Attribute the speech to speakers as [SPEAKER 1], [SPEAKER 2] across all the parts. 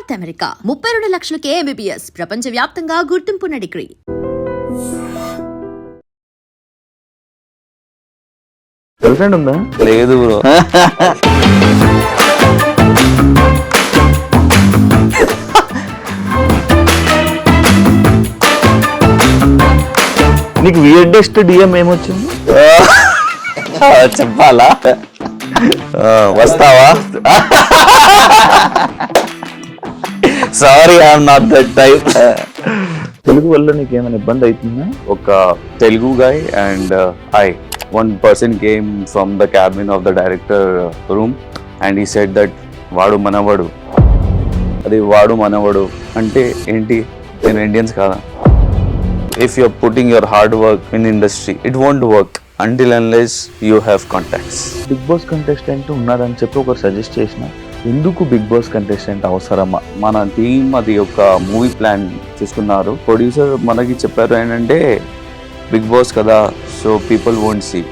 [SPEAKER 1] North America ముప్పై రెండు లక్షలకే ఎంబీబీఎస్ ప్రపంచ వ్యాప్తంగా గుర్తింపున్న డిగ్రీ.
[SPEAKER 2] గర్ల్ ఫ్రెండ్ ఉందా?
[SPEAKER 3] లేదు బ్రో.
[SPEAKER 2] నీకు వియర్డెస్ట్ డిఎం ఏమొచ్చింది?
[SPEAKER 3] చెప్పాలా? ఆ, వస్తావా? Sorry I'm not that type
[SPEAKER 2] Telugu వల్ల నీకు ఏమైనా ఇబ్బంది అవుతుందా?
[SPEAKER 3] ఒక Telugu guy and I one person came from the cabin of the director room and he said that వాడు మనవడు. అది వాడు మనవడు. అంటే ఏంటి? నేను ఇండియన్స్ కాదా? If you're putting your hard work in industry it won't work until unless you have contacts
[SPEAKER 2] Bigg Boss contestant ఉన్నాడని చెప్పి ఒకరు సజెస్ట్ చేసిన. ఎందుకు బిగ్ బాస్ కంటెస్టెంట్ అవసరమా?
[SPEAKER 3] మన టీం అది ఒక మూవీ ప్లాన్ చేసుకున్నారు ప్రొడ్యూసర్ మనకి చెప్పారు ఏంటంటే బిగ్ బాస్ కదా so people won't see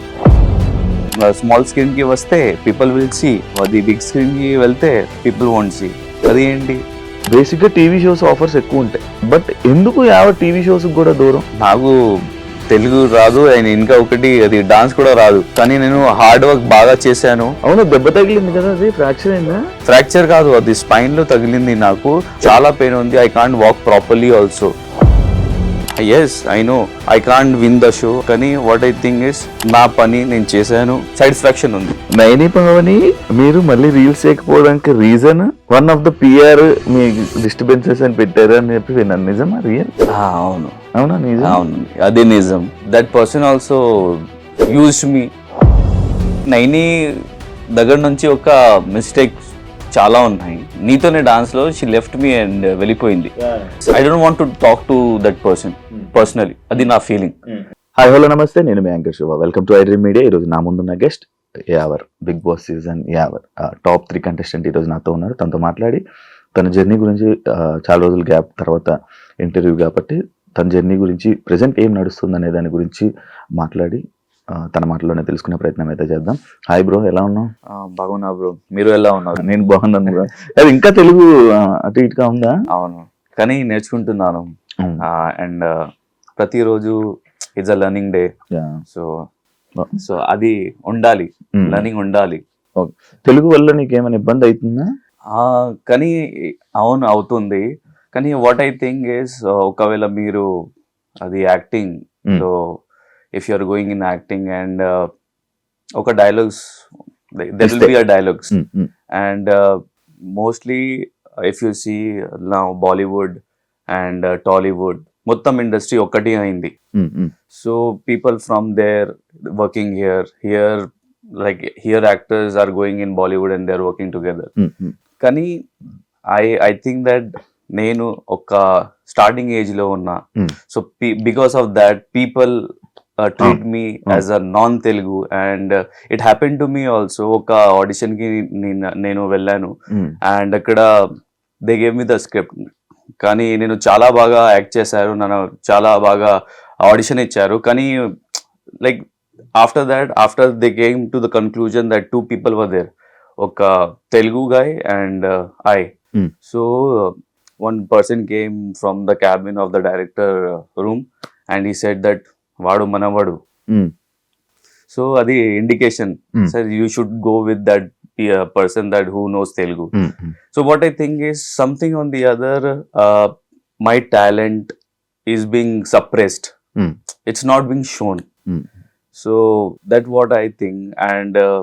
[SPEAKER 3] small స్క్రీన్కి వస్తే పీపుల్ విల్ సీ అది బిగ్ స్క్రీన్కి వెళ్తే పీపుల్ వోంట్ సీ అది ఏంటి?
[SPEAKER 2] బేసిక్గా టీవీ షోస్ ఆఫర్స్ ఎక్కువ ఉంటాయి. బట్ ఎందుకు యావ టీవీ షోస్ కూడా దూరం?
[SPEAKER 3] నాకు తెలుగు రాదు అండ్ ఇంకా ఒకటి అది డాన్స్ కూడా రాదు. కానీ నేను హార్డ్ వర్క్ బాగా చేశాను.
[SPEAKER 2] అవును దెబ్బ తగిలింది కదా అది ఫ్రాక్చర్ అయిందా?
[SPEAKER 3] ఫ్రాక్చర్ కాదు అది స్పైన్లో తగిలింది నాకు. చాలా పెయిన్ ఉంది I can't walk properly also as I know I can't win the show కానీ వాట్ ఐ థింక్ ఇస్ నా పని నేను చేశాను. సాటిస్ఫాక్షన్ ఉంది.
[SPEAKER 2] నైని పవని మీరు మళ్ళీ reels చేయకపోవడానికి reason one of the PR me disturbances అని పెట్టారు అని చెప్పి విన్నాను. నిజమా? రియల్
[SPEAKER 3] అవును.
[SPEAKER 2] అవునా? నిజం?
[SPEAKER 3] అవును. అది నిజం. That person also use me Naini దగ్గర నుంచి ఒక మిస్టేక్ చాలా ఉన్నాయి. నీతోనే డాన్స్లో షీ లెఫ్ట్ మీ అండ్ వెళ్ళిపోయింది. I don't want to talk to that person personally అది నా ఫీలింగ్
[SPEAKER 2] హాయ్ హలో నమస్తే. నేను మీ anchor Shiva. Welcome to iDream Media ఈరోజు నా ముందున్న guest Yawar Bigg Boss season Yawar top three contestant ఈరోజు నాతో ఉన్నారు. తనతో మాట్లాడి తన జర్నీ గురించి చాలా రోజుల గ్యాప్ తర్వాత ఇంటర్వ్యూ కాబట్టి తన జర్నీ గురించి ప్రజెంట్ ఏం నడుస్తుంది అనే దాని గురించి మాట్లాడి తన మాటలోనే తెలుసుకునే ప్రయత్నం అయితే చేద్దాం. హాయ్ బ్రో ఎలా ఉన్నావు?
[SPEAKER 3] బాగున్నా బ్రో మీరు ఎలా ఉన్నారు?
[SPEAKER 2] నేను బాగున్నాను బ్రో అది ఇంకా తెలుగు అటు ఇటుగా ఉందా?
[SPEAKER 3] అవును. కానీ నేర్చుకుంటున్నాను. అండ్ ప్రతిరోజు it's a
[SPEAKER 2] learning
[SPEAKER 3] day.
[SPEAKER 2] So.
[SPEAKER 3] So అది ఉండాలి. లెర్నింగ్ ఉండాలి
[SPEAKER 2] తెలుగు వల్ల నీకు ఏమైనా ఇబ్బంది అవుతుందా
[SPEAKER 3] కానీ అవును అవుతుంది కానీ వాట్ ఐ థింక్ ఇస్ ఒకవేళ మీరు అది
[SPEAKER 2] acting.
[SPEAKER 3] So if you are going in acting and ఒక dialogues there will be
[SPEAKER 2] a dialogues.
[SPEAKER 3] And mostly if you see నా బాలీవుడ్ అండ్ టాలీవుడ్ మొత్తం ఇండస్ట్రీ ఒక్కటి అయింది. So people from there working here here like here actors are going in Bollywood and they are
[SPEAKER 2] working together.
[SPEAKER 3] కానీ I I think that నేను ఒక starting ఏజ్లో ఉన్నా
[SPEAKER 2] Hmm.
[SPEAKER 3] So because of that people treat me
[SPEAKER 2] Hmm.
[SPEAKER 3] As a non Telugu and it happen to me also ఒక ఆడిషన్కి నేను- వెళ్ళాను. And అక్కడ they gave me the script కానీ నేను చాలా బాగా యాక్ట్ చేశారు నన్ను చాలా బాగా ఆడిషన్ ఇచ్చారు కానీ like after that after they came to the conclusion that two people were there ఒక Telugu guy and I
[SPEAKER 2] Hmm.
[SPEAKER 3] So one person came from the cabin of the director room and he said that వాడు మనవడు. So అది indication
[SPEAKER 2] Hmm.
[SPEAKER 3] Sir you should go with that Person that who knows Telugu
[SPEAKER 2] Mm, mm.
[SPEAKER 3] So what I think is something on the other, uh, my talent is being suppressed.
[SPEAKER 2] Mm.
[SPEAKER 3] It's not being shown.
[SPEAKER 2] Mm.
[SPEAKER 3] So that's what I think. And uh,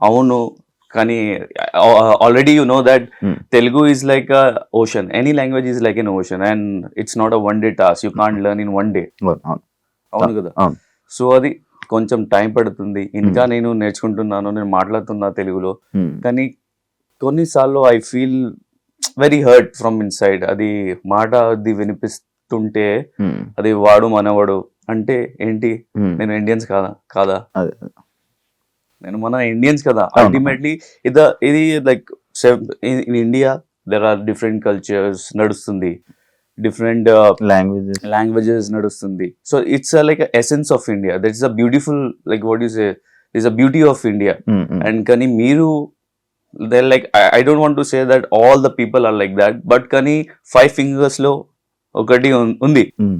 [SPEAKER 3] అవును కానీ already you know that
[SPEAKER 2] Mm.
[SPEAKER 3] Telugu is like a ocean any language is like an ocean and it's not a one day task you can't learn in one day
[SPEAKER 2] అవును, అవును.
[SPEAKER 3] అవును కదా
[SPEAKER 2] అవును.
[SPEAKER 3] So అది కొంచెం time పడుతుంది ఇంకా నేను నేర్చుకుంటున్నాను నేను మాట్లాడుతున్నా తెలుగులో
[SPEAKER 2] Mm.
[SPEAKER 3] కానీ కొన్నిసార్లు I feel very hurt from inside అది మాట అది వినిపిస్తుంటే
[SPEAKER 2] Mm.
[SPEAKER 3] అది వాడు మనవాడు అంటే ఏంటి. నేను ఇండియన్స్ కాదా కాదా. నేను మన ఇండియన్స్ కదా. అల్టిమేట్లీ ఇది ఇది like in India there are different cultures నడుస్తుంది డిఫరెంట్
[SPEAKER 2] లాంగ్వేజెస్
[SPEAKER 3] లాంగ్వేజెస్ నడుస్తుంది so it's like essence of India that is a beautiful like what you say is a beauty of India and కానీ మీరు like I, I don't want to say that all the people are like that but కానీ five ఫింగర్స్లో ఒకటి ఉంది
[SPEAKER 2] um,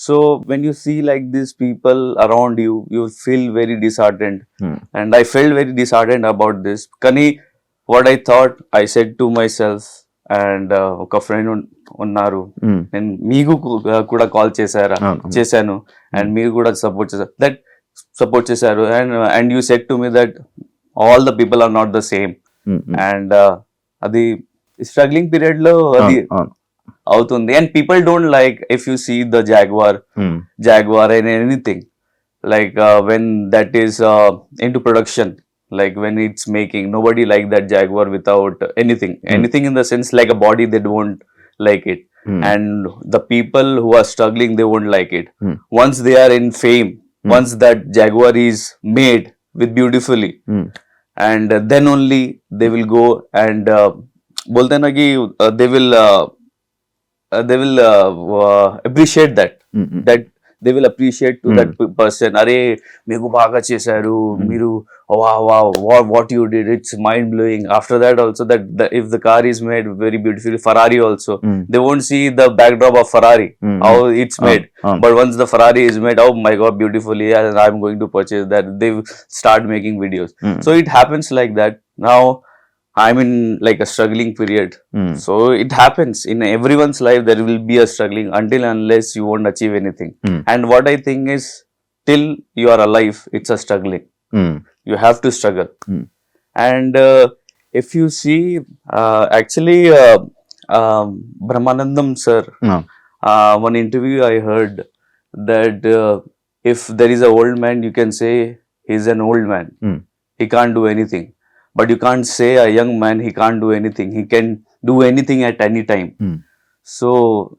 [SPEAKER 3] so when you see like these people around you you feel very disheartened
[SPEAKER 2] Hmm.
[SPEAKER 3] and i felt very disheartened about this kani what i thought i said to uh, ఒక friend ఉన్నారు. నేను మీకు కూడా call చేశారా. చేశాను. And మీరు కూడా support చేశారు. దట్ సపోర్ట్ చేశారు. And and you said to me that all the people are
[SPEAKER 2] not the
[SPEAKER 3] same. And అది స్ట్రగ్లింగ్ పీరియడ్లో అది. అవుతుంది. And people don't like if you see
[SPEAKER 2] the
[SPEAKER 3] Jaguar. and anything like uh, when that is uh, into production like when it's making nobody like that jaguar without anything mm. anything in the sense like a body they don't like it
[SPEAKER 2] mm.
[SPEAKER 3] and the people who are struggling they won't like it
[SPEAKER 2] mm.
[SPEAKER 3] once they are in fame hmm. once that jaguar is made with beautifully
[SPEAKER 2] hmm.
[SPEAKER 3] and then only they will go and बोलते ना कि they will they will appreciate that
[SPEAKER 2] that.
[SPEAKER 3] Hmm, that they will appreciate
[SPEAKER 2] to.
[SPEAKER 3] That person అరే మీకు బాగా చేశారు.
[SPEAKER 2] Hmm.
[SPEAKER 3] మీరు what you did it's mind blowing after that also that if the car is
[SPEAKER 2] made
[SPEAKER 3] very beautiful Ferrari also they won't see the
[SPEAKER 2] backdrop
[SPEAKER 3] of
[SPEAKER 2] Ferrari
[SPEAKER 3] how. It's
[SPEAKER 2] made.
[SPEAKER 3] But once the Ferrari is made oh my god beautifully and i'm going to purchase that they start making videos.
[SPEAKER 2] Um,
[SPEAKER 3] so it happens like that. Now I'm in like a struggling period.
[SPEAKER 2] Mm.
[SPEAKER 3] So it happens in everyone's life. There will be a struggling until unless you won't achieve anything.
[SPEAKER 2] Mm.
[SPEAKER 3] And what I think is, till you are alive, it's a struggling.
[SPEAKER 2] Mm.
[SPEAKER 3] You have to struggle.
[SPEAKER 2] Mm.
[SPEAKER 3] And uh, if you see, uh, actually, uh, uh, Brahmanandam sir,
[SPEAKER 2] no.
[SPEAKER 3] uh, one interview I heard that uh, if there is an old man, you can say he's an old man.
[SPEAKER 2] Mm.
[SPEAKER 3] He can't do anything but you can't say a young man he can't do anything he can do anything at any time
[SPEAKER 2] mm.
[SPEAKER 3] so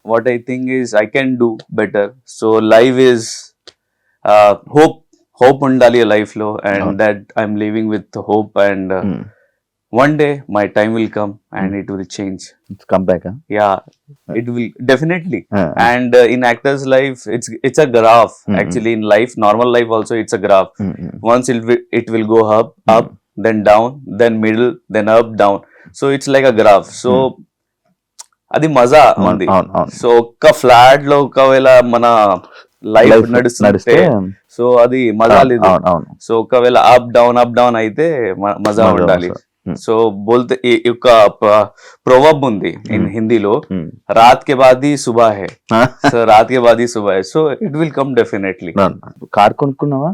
[SPEAKER 3] what i think is i can do better so life is uh, hope hope undali life lo and that i'm living with hope and uh,
[SPEAKER 2] mm.
[SPEAKER 3] one day my time will come and mm. it will change
[SPEAKER 2] it's come back huh?
[SPEAKER 3] yeah it will definitely
[SPEAKER 2] uh,
[SPEAKER 3] and in actors life it's it's a graph
[SPEAKER 2] -hmm.
[SPEAKER 3] actually in life normal life also it's a graph
[SPEAKER 2] -hmm. hmm.
[SPEAKER 3] once it will, it will go up hmm. up then down then middle then up down so it's like a graph so అది మజా ఉంది so ఒక్క ఫ్లాట్లో ఒకవేళ మన life నడుస్తుంటే so అది మజా లేదు. సో ఒకవేళ అప్ డౌన్ అప్ డౌన్ అయితే మజా ఉండాలి.
[SPEAKER 2] Hmm.
[SPEAKER 3] సో బోల్తే ఒక ప్రోవబ్ ఉంది
[SPEAKER 2] hmm.
[SPEAKER 3] హిందీలో. Hmm. రాత్ కే
[SPEAKER 2] బాద్
[SPEAKER 3] సుబా హే సో రాత్ కే బాద్ Suba so it will come definitely
[SPEAKER 2] car కొనుక్కున్నావా?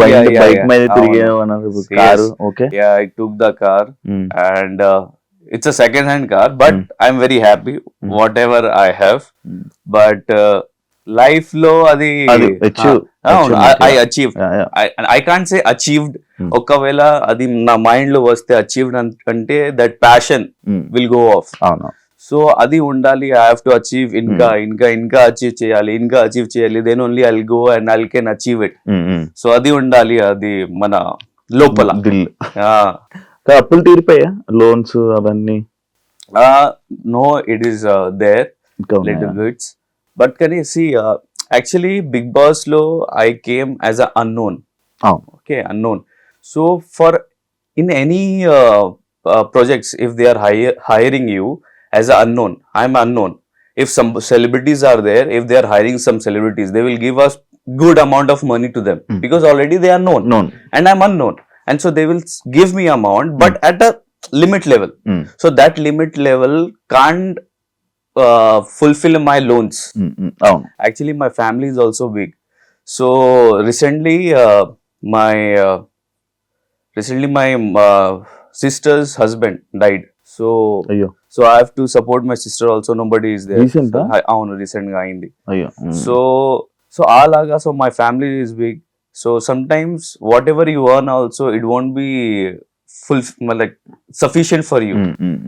[SPEAKER 2] Bike. మీద
[SPEAKER 3] అవును.
[SPEAKER 2] తిరిగావు అన్నారు
[SPEAKER 3] Yes. Car
[SPEAKER 2] okay um,
[SPEAKER 3] and uh, it's a second hand car but
[SPEAKER 2] Hmm.
[SPEAKER 3] i'm very happy
[SPEAKER 2] Hmm.
[SPEAKER 3] whatever i have
[SPEAKER 2] Hmm.
[SPEAKER 3] but uh, life లో అది Ah,
[SPEAKER 2] yeah, yeah.
[SPEAKER 3] I can't say achieved
[SPEAKER 2] Hmm.
[SPEAKER 3] ఒకవేళ అది నా మైండ్లో వస్తే achieved అంటే that
[SPEAKER 2] passion
[SPEAKER 3] will go off
[SPEAKER 2] అవును
[SPEAKER 3] so అది ఉండాలి. ఐ హావ్ టు అచీవ్ ఇంకా ఇంకా ఇంకా అచీవ్ చేయాలి ఇంకా అచీవ్ చేయాలి. Then only I'll go and I'll can
[SPEAKER 2] achieve it.
[SPEAKER 3] So అది ఉండాలి అది మన లోపల.
[SPEAKER 2] అప్పులు తీరిపోయా? లోన్స్ అవన్నీ?
[SPEAKER 3] No it
[SPEAKER 2] is
[SPEAKER 3] there
[SPEAKER 2] little?
[SPEAKER 3] Bits but కానీ సి యాక్చువల్లీ బిగ్ బాస్లో I came as a unknown
[SPEAKER 2] అవును
[SPEAKER 3] okay unknown. So for in any uh, uh, projects if they as an unknown. I'm unknown. If some celebrities are there, if they are hiring some celebrities, they will give us good amount of money to them
[SPEAKER 2] mm.
[SPEAKER 3] because already they are known,
[SPEAKER 2] known,
[SPEAKER 3] and I'm unknown. And so they will give me amount, but mm. at a limit level.
[SPEAKER 2] Mm.
[SPEAKER 3] So that limit level can't uh, fulfill my loans.
[SPEAKER 2] Mm. Oh.
[SPEAKER 3] Actually, my family is also big. So recently, uh, my uh, recently my uh, sister's husband died. So
[SPEAKER 2] Ayyo.
[SPEAKER 3] So i have to support my sister also. Nobody is there.
[SPEAKER 2] Recent
[SPEAKER 3] so,
[SPEAKER 2] ఆ?
[SPEAKER 3] I- అవును రీసెంట్గా అయింది. So so అలాగా so my family is big so sometimes whatever you earn also it won't be full like
[SPEAKER 2] sufficient for you.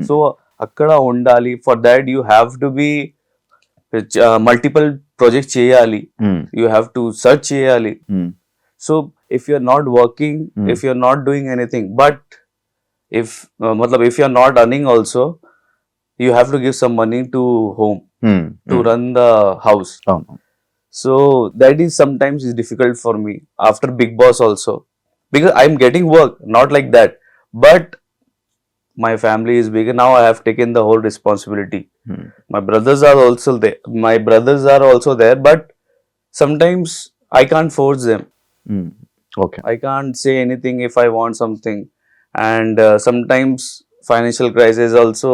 [SPEAKER 3] So అక్కడ ఉండాలి. For that you have to be multiple project చేయాలి. You have to search చేయాలి. So if you are not
[SPEAKER 2] working.
[SPEAKER 3] If you are not doing anything but if మతలబ్ if you are not earning also You have to give some money to home
[SPEAKER 2] um,
[SPEAKER 3] to
[SPEAKER 2] um.
[SPEAKER 3] Run the house
[SPEAKER 2] అవును
[SPEAKER 3] so that is sometimes is difficult for me after big boss also because i'm getting work not like that but my family is bigger now i have taken the whole responsibility
[SPEAKER 2] Hmm.
[SPEAKER 3] my brothers are also there my brothers are also there but sometimes i can't force them
[SPEAKER 2] okay
[SPEAKER 3] i can't say anything if i want something and uh, sometimes financial crisis also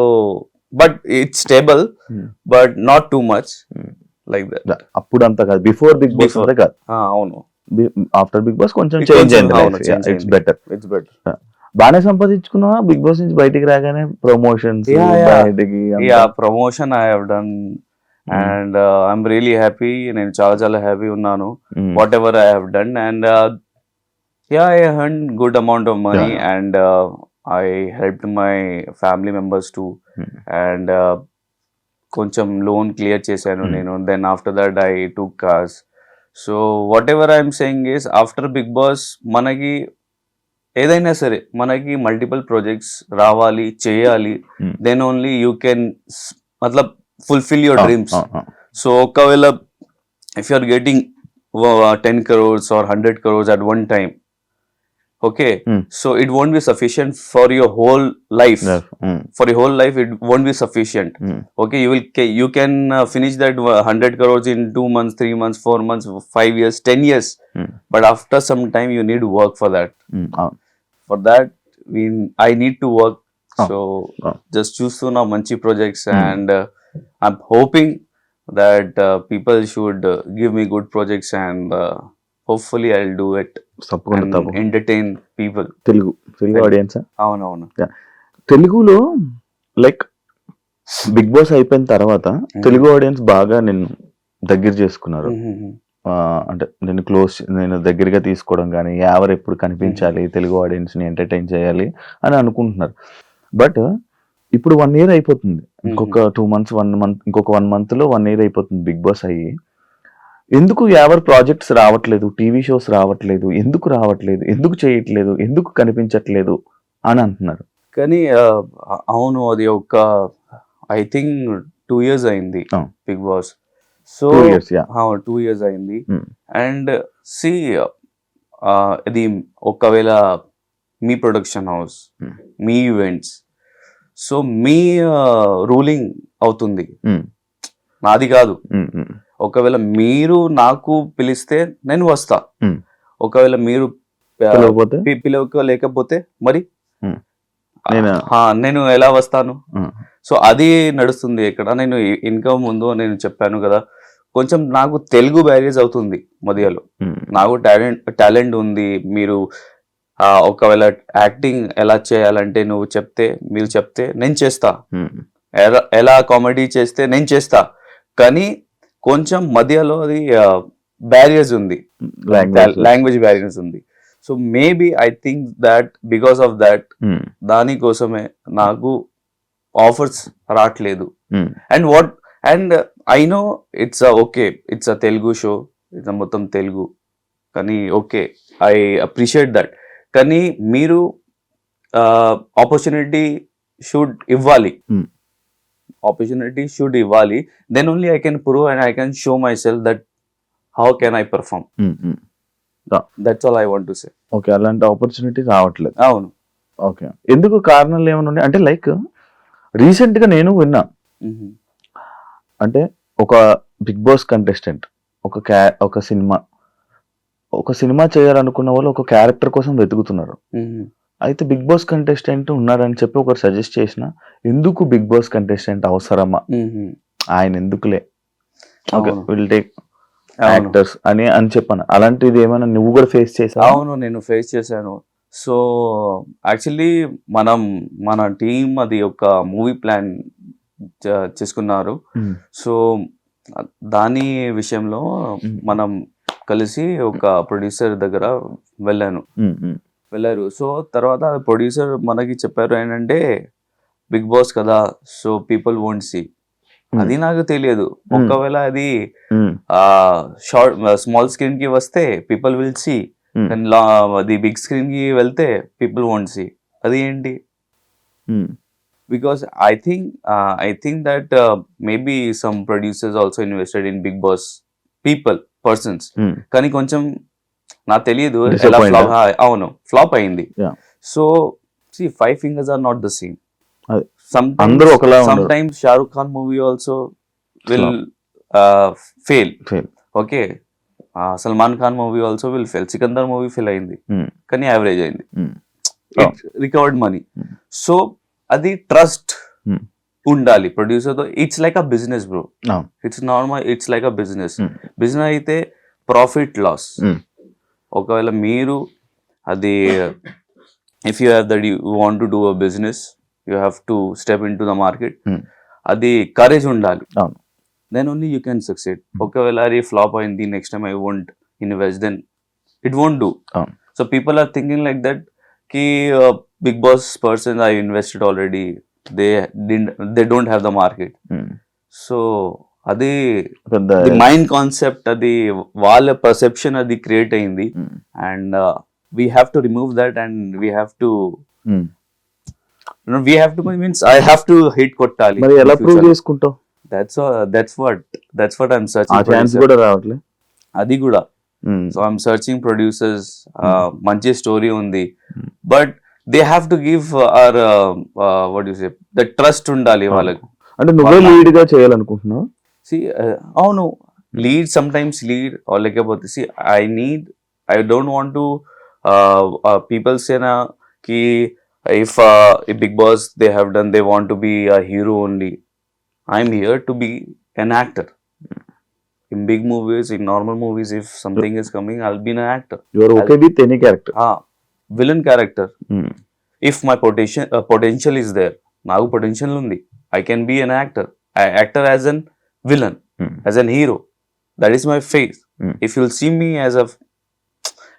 [SPEAKER 3] but it's stable
[SPEAKER 2] Hmm.
[SPEAKER 3] but not too much
[SPEAKER 2] Hmm.
[SPEAKER 3] like that
[SPEAKER 2] అప్పుడు అంత కాదు before Bigg boss
[SPEAKER 3] Before.
[SPEAKER 2] అంతా కాదు
[SPEAKER 3] ah అవును
[SPEAKER 2] after Bigg Boss కొంచెం change అయింది it's. Better
[SPEAKER 3] it's better
[SPEAKER 2] బాగానే సంపాదించుకున్నావా big boss నుంచి బయటికి రాగానే
[SPEAKER 3] yeah.
[SPEAKER 2] బయటికి
[SPEAKER 3] i have done
[SPEAKER 2] Hmm.
[SPEAKER 3] and uh, i'm really happy నేను చాలా చాలా హ్యాపీ ఉన్నాను
[SPEAKER 2] Hmm.
[SPEAKER 3] whatever I have done, and uh, yeah, I earned good amount of money, My family members too,
[SPEAKER 2] Hmm.
[SPEAKER 3] and uh, కొంచెం loan clear చేశాను
[SPEAKER 2] Hmm.
[SPEAKER 3] నేను then after that I two cars so whatever I'm saying is after Bigg Boss మనకి ఏదైనా సరే మనకి multiple projects రావాలి చేయాలి. Then only you can మతలబ్ ఫుల్ఫిల్ యువర్ డ్రీమ్స్. సో ఒకవేళ if you are getting uh, 10 crores or 100 crores at one time okay?
[SPEAKER 2] Mm.
[SPEAKER 3] so it won't be sufficient for your whole life.
[SPEAKER 2] Mm.
[SPEAKER 3] for your whole life it won't be sufficient.
[SPEAKER 2] Mm.
[SPEAKER 3] okay? You will you can uh, finish that 100 crores in 2 months 3 months 4 months 5 years 10 years.
[SPEAKER 2] Hmm.
[SPEAKER 3] But after some time you need work for that.
[SPEAKER 2] Hmm. Ah.
[SPEAKER 3] For that we, i need to work.
[SPEAKER 2] Ah.
[SPEAKER 3] So
[SPEAKER 2] ah.
[SPEAKER 3] just choose to now manchi projects
[SPEAKER 2] hmm.
[SPEAKER 3] and uh, i'm hoping that uh, people should uh, give me good projects and uh, hopefully i'll do it
[SPEAKER 2] తప్పకుండా
[SPEAKER 3] entertain people.
[SPEAKER 2] Telugu Telugu
[SPEAKER 3] Telugu.
[SPEAKER 2] Audience
[SPEAKER 3] అవునవును.
[SPEAKER 2] తెలుగులో like Bigg Boss అయిపోయిన తర్వాత Telugu audience బాగా నేను దగ్గర చేసుకున్నారు.
[SPEAKER 3] Mhm.
[SPEAKER 2] ఆ, అంటే నేను క్లోజ్ నేను దగ్గరగా తీసుకోవడం కానీ ఎవరు ఎప్పుడు కనిపించాలి తెలుగు ఆడియన్స్ని ఎంటర్టైన్ చేయాలి అని అనుకుంటున్నారు. బట్ ఇప్పుడు వన్ ఇయర్ అయిపోతుంది. ఇంకొక టూ మంత్స్ వన్ మంత్ ఇంకొక వన్ మంత్లో వన్ ఇయర్ అయిపోతుంది బిగ్ బాస్ అయ్యి. ఎందుకు ఎవరు ప్రాజెక్ట్స్ రావట్లేదు? టీవీ షోస్ రావట్లేదు. ఎందుకు రావట్లేదు? ఎందుకు చేయట్లేదు? ఎందుకు కనిపించట్లేదు? అని అంటున్నారు.
[SPEAKER 3] కానీ అవును అది ఒక ఐ థింక్ టూ ఇయర్స్ అయింది. Bigg Boss. So
[SPEAKER 2] two years yeah.
[SPEAKER 3] Two years అయింది. అండ్ సి ఇది ఒకవేళ మీ ప్రొడక్షన్ హౌస్. మీ. ఈవెంట్స్ సో మీ రూలింగ్ అవుతుంది. నాది కాదు. ఒకవేళ మీరు నాకు పిలిస్తే నేను వస్తా.
[SPEAKER 2] Hmm.
[SPEAKER 3] ఒకవేళ మీరు ఆ,
[SPEAKER 2] తెలియకపోతే
[SPEAKER 3] పి- పిలవలేకపోతే మరి?
[SPEAKER 2] Hmm. నేను-
[SPEAKER 3] ఎలా వస్తాను?
[SPEAKER 2] Hmm.
[SPEAKER 3] సో అది నడుస్తుంది ఇక్కడ. నేను ఇన్కమ్ ముందు నేను చెప్పాను కదా కొంచెం నాకు తెలుగు బ్యారేజ్ అవుతుంది మధ్యలో. నాకు టాలెంట్ టాలెంట్ ఉంది. మీరు ఒకవేళ యాక్టింగ్ ఎలా చేయాలంటే నువ్వు చెప్తే మీరు చెప్తే నేను చేస్తా. ఎలా కామెడీ చేస్తే నేను చేస్తా. కానీ కొంచెం మధ్యలో అది బ్యారియర్స్ ఉంది. లాంగ్వేజ్ బ్యారియర్స్ ఉంది. So maybe I think that because of
[SPEAKER 2] that
[SPEAKER 3] దానికోసమే నాకు ఆఫర్స్ రావట్లేదు and what and I know it's okay it's a Telugu show it's మొత్తం తెలుగు కానీ ఓకే ఐ అప్రిషియేట్ దట్ కానీ మీరు ఆపర్చునిటీ షుడ్ ఇవ్వాలి.
[SPEAKER 2] Hmm.
[SPEAKER 3] ఆపర్చునిటీ షుడ్ ఇవ్వాలి. Then only I can prove and I can show myself that how can
[SPEAKER 2] I perform.
[SPEAKER 3] That's all I want to say
[SPEAKER 2] okay అలాంటి opportunity రావట్లేదు.
[SPEAKER 3] అవును.
[SPEAKER 2] Okay ఎందుకు కారణాలు ఏమైనా ఉన్నాయి? అంటే లైక్ రీసెంట్గా నేను విన్నా.
[SPEAKER 3] Mhm.
[SPEAKER 2] అంటే ఒక బిగ్ బాస్ కంటెస్టెంట్ ఒక క్యా ఒక సినిమా ఒక సినిమా చేయాలనుకున్న వాళ్ళు ఒక క్యారెక్టర్ కోసం వెతుకుతున్నారు.
[SPEAKER 3] Mhm.
[SPEAKER 2] అయితే బిగ్ బాస్ కంటెస్టెంట్ ఉన్నారని చెప్పి ఒకరు సజెస్ట్ చేసిన ఎందుకు బిగ్ బాస్ కంటెస్టెంట్ అవసరమా. ఆయన ఎందుకులే? ఓకే. Will take. యాక్టర్స్ అని అని చెప్పాను? అలాంటిది ఏమైనా నువ్వు కూడా ఫేస్ చేసావా?
[SPEAKER 3] అవును నేను ఫేస్ చేశాను. సో యాక్చువల్లీ మనం మన టీం అది ఒక మూవీ ప్లాన్ చేసుకున్నారు. సో దాని విషయంలో. మనం కలిసి ఒక ప్రొడ్యూసర్ దగ్గర వెళ్ళాను. వెళ్ళారు. సో తర్వాత ప్రొడ్యూసర్ మనకి చెప్పారు ఏంటంటే బిగ్ బాస్ కదా సో పీపుల్ వోంట్ సి. అది నాకు తెలియదు. ఒకవేళ అది షార్ట్ స్మాల్ స్క్రీన్కి వస్తే పీపుల్ విల్ సి. అది బిగ్ స్క్రీన్కి వెళ్తే పీపుల్ వోంట్ సి. అది ఏంటి? Because I think I think that maybe some producers also invested in Bigg Boss people
[SPEAKER 2] persons
[SPEAKER 3] కానీ కొంచెం నాకు తెలియదు ఎలా. ఫ్లాప్ అవును ఫ్లాప్ అయింది. So see five fingers are not the same
[SPEAKER 2] అది.
[SPEAKER 3] సమ్
[SPEAKER 2] అందరూ ఒకలా
[SPEAKER 3] some. Times Shahrukh Khan movie also will
[SPEAKER 2] fail.
[SPEAKER 3] Okay Salman Khan movie also will fail Sikandar movie fail అయింది
[SPEAKER 2] Hmm.
[SPEAKER 3] కానీ యావరేజ్ అయింది recovered money. So అది trust
[SPEAKER 2] Hmm.
[SPEAKER 3] ఉండాలి ప్రొడ్యూసర్తో it's like a
[SPEAKER 2] business
[SPEAKER 3] bro. It's normal it's like a
[SPEAKER 2] business.
[SPEAKER 3] Business అయితే profit loss. ఒకవేళ మీరు అది if you have that you want to do a business you have to step in to the
[SPEAKER 2] market.
[SPEAKER 3] అది courage ఉండాలి. Then only you can succeed ఒకవేళ అది flop అయింది next time I won't invest then
[SPEAKER 2] it
[SPEAKER 3] won't do. So people are thinking like దట్కి Bigg Boss person I invested already they they don't have the
[SPEAKER 2] market.
[SPEAKER 3] So అది
[SPEAKER 2] పెద్ద
[SPEAKER 3] mind concept అది వాళ్ళ perception అది create అయింది. And we have to remove that and we have
[SPEAKER 2] to.
[SPEAKER 3] We have to means I have to hit కొట్టాలి
[SPEAKER 2] మరి ఎలా prove చేసుకుంటావు
[SPEAKER 3] that's that's what that's what I'm
[SPEAKER 2] ఆ ఛాన్స్ కూడా రావట్లే
[SPEAKER 3] అది కూడా. So I'm searching
[SPEAKER 2] producers.
[SPEAKER 3] మంచి స్టోరీ ఉంది. But they have to give or what you say the trust ఉండాలి
[SPEAKER 2] Ah.
[SPEAKER 3] వాళ్ళకి
[SPEAKER 2] అంటే నువ్వే లీడ్గా చేయాలనుకుంటున్నావు
[SPEAKER 3] సి అవును లీడ్ సమ్ టైమ్స్ లీడ్ లేకపోతే see I need I don't want to people సేనా కి if Bigg Boss they have done they want to be a hero only I'm here to be an actor in big movies in normal movies if something is coming i'll be an actor
[SPEAKER 2] your okay with any character
[SPEAKER 3] ah villain character if my potential uh, potential is there నాకు potential ఉంది I can be an actor actor as an villain as an hero. That is my faith.
[SPEAKER 2] Mm.
[SPEAKER 3] If you'll see me as a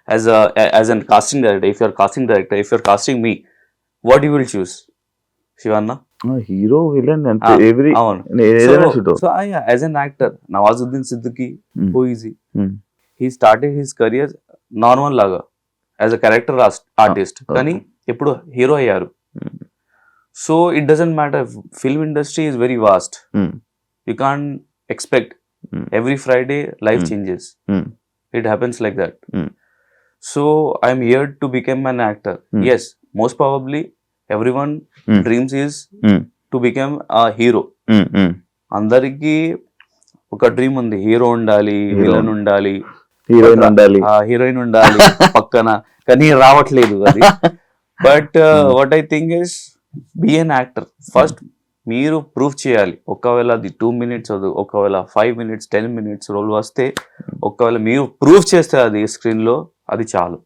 [SPEAKER 3] as a as an casting director, if you're casting director, if you're casting me, what you will choose? Shivanna?
[SPEAKER 2] Hero villain
[SPEAKER 3] Ah,
[SPEAKER 2] every
[SPEAKER 3] అవును.
[SPEAKER 2] ఏదైనా
[SPEAKER 3] So,
[SPEAKER 2] shoot
[SPEAKER 3] so uh, yeah, as an actor, Nawazuddin Siddiqui,
[SPEAKER 2] Mm.
[SPEAKER 3] who is he?
[SPEAKER 2] Mm.
[SPEAKER 3] He started his career normal laga as a character art- artist.
[SPEAKER 2] okay.
[SPEAKER 3] కానీ ఇప్పుడు hero అయ్యారు
[SPEAKER 2] Mm.
[SPEAKER 3] So it doesn't matter film industry is very vast you can expect every Friday life changes it happens like that so I'm here to become an actor as most probably every
[SPEAKER 2] one
[SPEAKER 3] dreams is to become a hero అందరికి ఒక dream ఉంది. Hero ఉండాలి villain ఉండాలి
[SPEAKER 2] heroine ఉండాలి.
[SPEAKER 3] Heroine ఉండాలి పక్కన. కానీ రావట్లేదు అది. But what I think is be an actor first మీరు ప్రూఫ్ చేయాలి. ఒకవేళ అది టూ మినిట్స్ ఒకవేళ five minutes ten minutes role వస్తే ఒకవేళ మీరు ప్రూఫ్ చేస్తే అది స్క్రీన్లో అది చాలు.